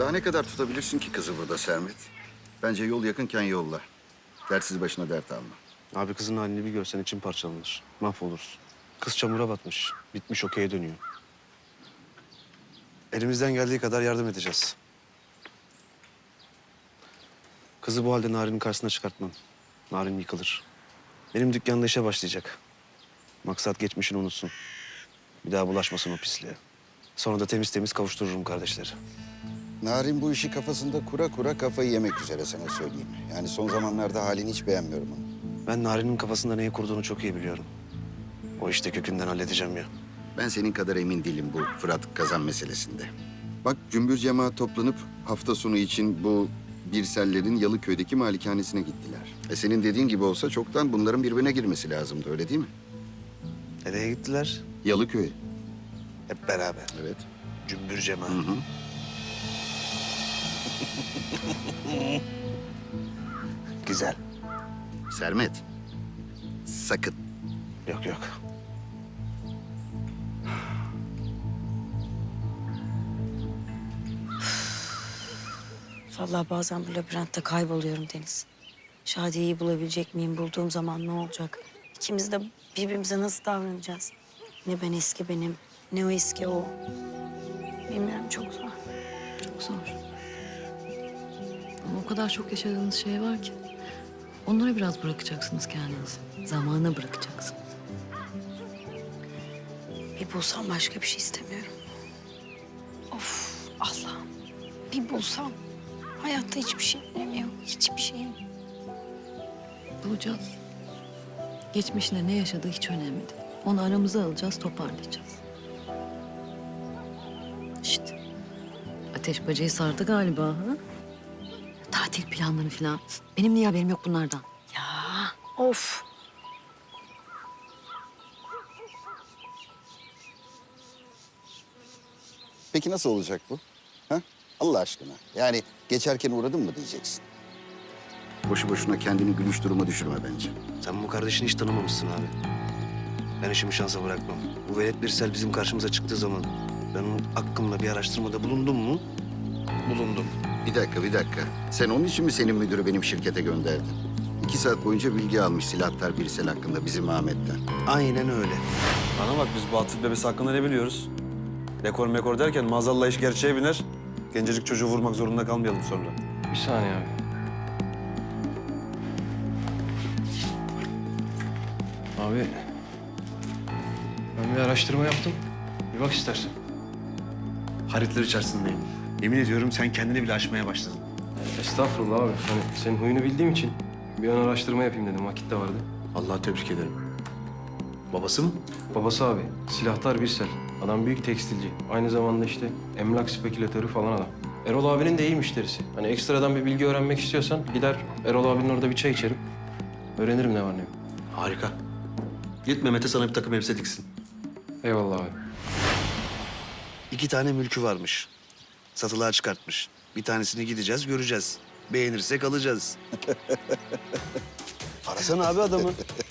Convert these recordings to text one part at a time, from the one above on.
Daha ne kadar tutabilirsin ki kızı burada Sermet? Bence yol yakınken yolla. Dertsiz başına dert alma. Abi kızın halini bir görsen için parçalanır. Mahvoluruz. Kız çamura batmış. Bitmiş okey'e dönüyor. Elimizden geldiği kadar yardım edeceğiz. Kızı bu halde Narin'in karşısına çıkartmam. Narin yıkılır. Benim dükkanda işe başlayacak. Maksat geçmişini unutsun. Bir daha bulaşmasın o pisliğe. Sonra da temiz temiz kavuştururum kardeşleri. Narin bu işi kafasında kura kura kafayı yemek üzere sana söyleyeyim. Yani son zamanlarda halini hiç beğenmiyorum onu. Ben Narin'in kafasında neyi kurduğunu çok iyi biliyorum. O işte kökünden halledeceğim ya. Ben senin kadar emin değilim bu Fırat kazan meselesinde. Bak cümbür cemaat toplanıp hafta sonu için bu Birsellerin Yalıköy'deki malikanesine gittiler. E senin dediğin gibi olsa çoktan bunların birbirine girmesi lazımdı öyle değil mi? Nereye gittiler? Yalıköy. Hep beraber. Evet. Cümbür cemaat. Hı hı. Güzel. Sermet. Sakın. Yok yok. Vallahi bazen bu labirentte kayboluyorum Deniz. Şadiye'yi bulabilecek miyim? Bulduğum zaman ne olacak? İkimiz de birbirimize nasıl davranacağız? Ne ben eski benim, ne o eski o. Bilmiyorum çok zor. Çok zor. Ama o kadar çok yaşadığınız şey var ki. Onlara biraz bırakacaksınız kendinizi. Zamana bırakacaksınız. Bir bulsam başka bir şey istemiyorum. Of Allah'ım. Bir bulsam. Hayatta hiçbir şey yok. Hiçbir şey yok. Bulacağız. Geçmişinde ne yaşadığı hiç önemli değil. Onu aramıza alacağız, toparlayacağız. İşte. Ateş bacayı sardı galiba ha? Tatil planları falan. Benim niye haberim yok bunlardan? Ya of. Peki nasıl olacak bu? Ha? Allah aşkına. Yani geçerken uğradın mı diyeceksin. Boşu boşuna kendini gülüş duruma düşürme bence. Sen bu kardeşini hiç tanımamışsın abi. Ben işimi şansa bırakmam. Bu velet Birsel bizim karşımıza çıktığı zaman ben onun hakkımla bir araştırmada bulundum mu? Bulundum. Bir dakika, bir dakika. Sen onun için mi senin müdürü benim şirkete gönderdin? İki saat boyunca bilgi almış silahtar Birsel hakkında bizim Ahmet'ten. Aynen öyle. Bana bak biz bu Atıf bebesi hakkında ne biliyoruz? Dekor mekor derken maazallah iş gerçeğe biner. Gencecik çocuğu vurmak zorunda kalmayalım sonra. Bir saniye abi. Abi... Ben bir araştırma yaptım. Bir bak istersen. Haritler içerisindeyim. Yemin ediyorum sen kendini bile aşmaya başladın. Estağfurullah abi. Hani senin huyunu bildiğim için bir ön araştırma yapayım dedim. Vakit de vardı. Allah tebrik ederim. Babası mı? Babası abi. Silahtar Birsel. Adam büyük tekstilci. Aynı zamanda işte emlak spekülatörü falan adam. Erol abinin de iyi müşterisi. Hani ekstradan bir bilgi öğrenmek istiyorsan gider Erol abinin orada bir çay içerim. Öğrenirim ne var ne yok. Harika. Git Mehmet'e sana bir takım elbise diksin. Eyvallah abi. İki tane mülkü varmış. Satılığa çıkartmış. Bir tanesini gideceğiz, göreceğiz. Beğenirsek alacağız. Arasana abi adamı.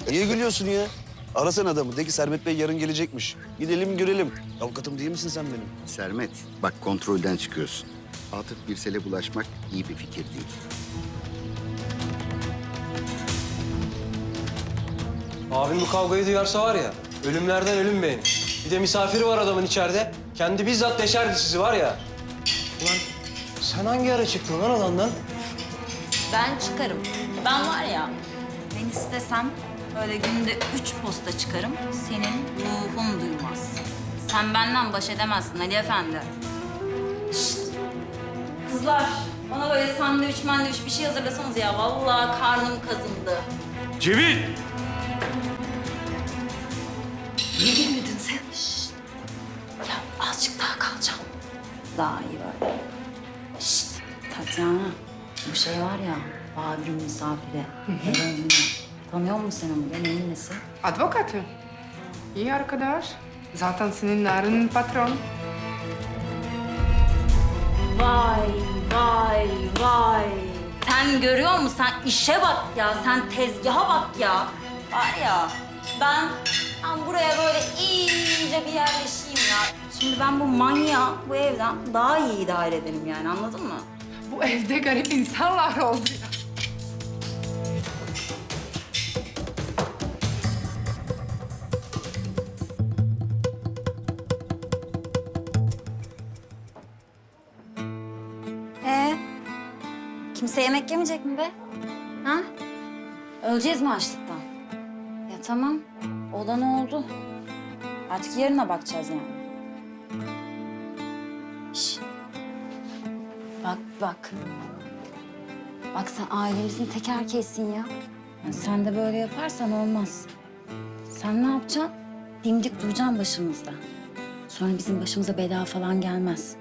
Niye gülüyorsun ya? Arasana adamı. De ki Sermet Bey yarın gelecekmiş. Gidelim görelim. Avukatım değil misin sen benim? Sermet, bak kontrolden çıkıyorsun. Atıf Birsel'e bulaşmak iyi bir fikir değil. Abim bu kavgayı duyarsa var ya, ölümlerden ölüm beğenir. Bir de misafiri var adamın içeride. Kendi bizzat deşerdi sizi var ya. Sen hangi ara çıktın lan alandan? Ben çıkarım. Ben var ya, ben istesem böyle günde üç posta çıkarım. Senin ruhun duymaz. Sen benden baş edemezsin Ali Efendi. Şşt! Kızlar, bana böyle sandviç mandviç bir şey hazırlasanız ya. Vallahi karnım kazındı. Cemil! Niye girmedin sen? Şşt! Ya azıcık daha kalacağım. Daha iyi böyle. Tatyana, bu şey var ya, Babür'ün misafiri. Tanıyor musun sen onu? Ben neyin nesi? Advokatı. İyi arkadaş. Zaten senin Narin'in patron. Vay, vay, vay. Sen görüyor musun? Sen işe bak ya. Sen tezgaha bak ya. Var ya, ben, ben buraya böyle iyice iyice bir yerleşeyim ya. Şimdi ben bu manyağı bu evden daha iyi idare ederim yani anladın mı? Bu evde garip insanlar oldu ya. Ee, kimse yemek yemeyecek mi be? Ha? Öleceğiz mi açlıktan? Ya tamam, olan oldu. Artık yarına bakacağız yani. Bak, bak. Sen ailemizin tek erkeğisin ya. Yani sen de böyle yaparsan olmaz. Sen ne yapacaksın? Dimdik duracaksın başımızda. Sonra bizim başımıza bela falan gelmez.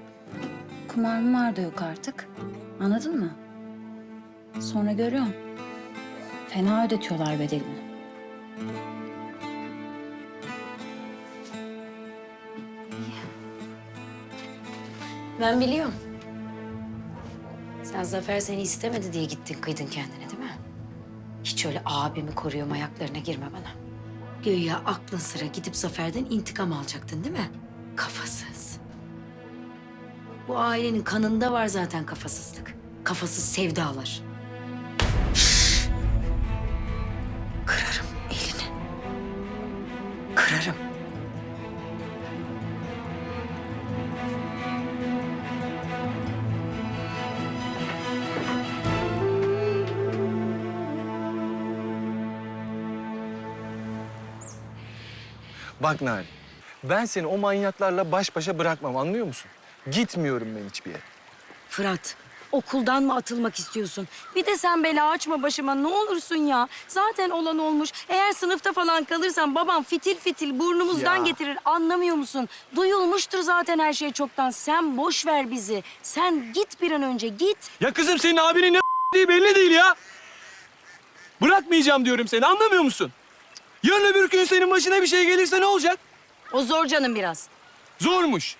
Kumar mumar da yok artık. Anladın mı? Sonra görüyorum. Fena ödetiyorlar bedelini. Ben biliyorum. Sen Zafer seni istemedi diye gittin kıydın kendine değil mi? Hiç öyle abimi koruyorum ayaklarına girme bana. Güya aklın sıra gidip Zafer'den intikam alacaktın değil mi? Kafasız. Bu ailenin kanında var zaten kafasızlık. Kafasız sevdalar. Bak Nari, ben seni o manyaklarla baş başa bırakmam anlıyor musun? Gitmiyorum ben hiçbir yere. Fırat, okuldan mı atılmak istiyorsun? Bir de sen bela açma başıma ne olursun ya. Zaten olan olmuş. Eğer sınıfta falan kalırsan babam fitil fitil burnumuzdan Ya. getirir. Anlamıyor musun? Duyulmuştur zaten her şey çoktan. Sen boş ver bizi. Sen git bir an önce git. Ya kızım senin abinin ne belli değil ya. Bırakmayacağım diyorum seni anlamıyor musun? Yarın öbür gün senin başına bir şey gelirse ne olacak? O zor canım biraz. Zormuş.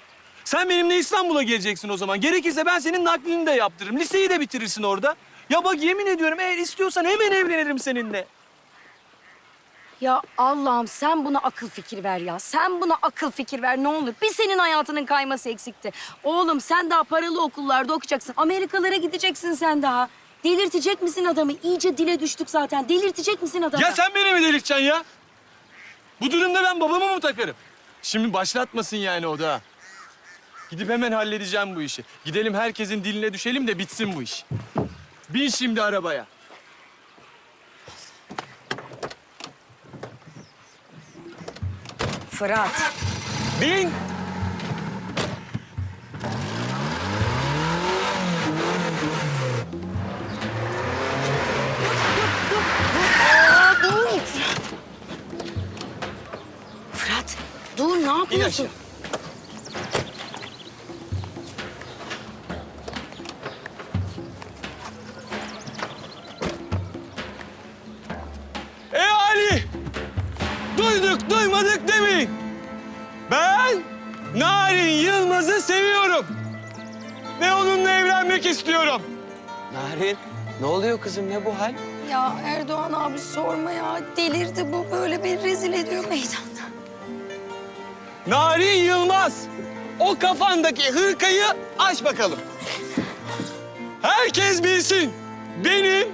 Sen benimle İstanbul'a geleceksin o zaman. Gerekirse ben senin naklini de yaptırırım. Liseyi de bitirirsin orada. Ya bak yemin ediyorum eğer istiyorsan hemen evlenirim seninle. Ya Allah'ım sen buna akıl fikir ver ya. Sen buna akıl fikir ver ne olur. Bir senin hayatının kayması eksikti. Oğlum sen daha paralı okullarda okuyacaksın. Amerikalara gideceksin sen daha. Delirtecek misin adamı? İyice dile düştük zaten. Delirtecek misin adamı? Ya sen beni mi delirteceksin ya? Bu durumda ben babamı mı takarım? Şimdi başlatmasın yani o da. Gidip hemen halledeceğim bu işi. Gidelim herkesin diline düşelim de bitsin bu iş. Bin şimdi arabaya. Fırat. Bin. Ne İn yapıyorsun? aşağı. E Ali! Duyduk duymadık demeyin. Ben Narin Yılmaz'ı seviyorum. Ve onunla evlenmek istiyorum. Narin, ne oluyor kızım? Ne bu hal? Ya Erdoğan abi sorma ya. Delirdi bu böyle bir rezil ediyor meydanda. Narin Yılmaz, o kafandaki hırkayı aç bakalım. Herkes bilsin, benim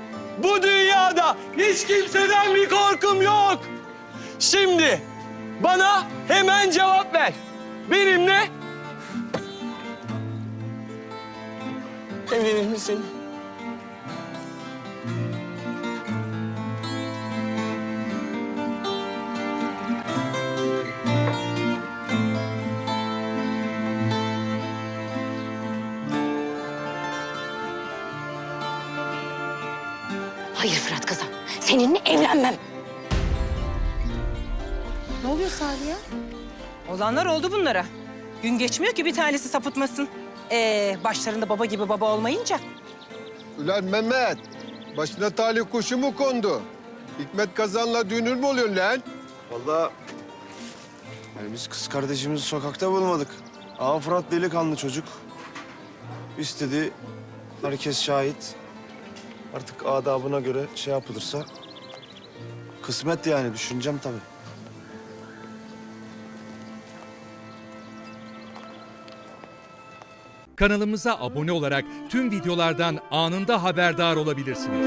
bu dünyada hiç kimseden bir korkum yok. Şimdi bana hemen cevap ver. Benimle evlenir misin? Hayır Fırat kızım. Seninle evlenmem. Ne oluyor Saliye? Olanlar oldu bunlara. Gün geçmiyor ki bir tanesi sapıtmasın. Ee, başlarında baba gibi baba olmayınca. Ulan Mehmet, başına talih kuşu mu kondu? Hikmet Kazan'la dünür mü oluyorsun lan? Vallahi yani biz kız kardeşimizi sokakta bulmadık. Ama Fırat delikanlı çocuk. İstedi, herkes şahit. Artık adabına göre şey yapılırsa kısmet yani düşüneceğim tabii. Kanalımıza abone olarak tüm videolardan anında haberdar olabilirsiniz.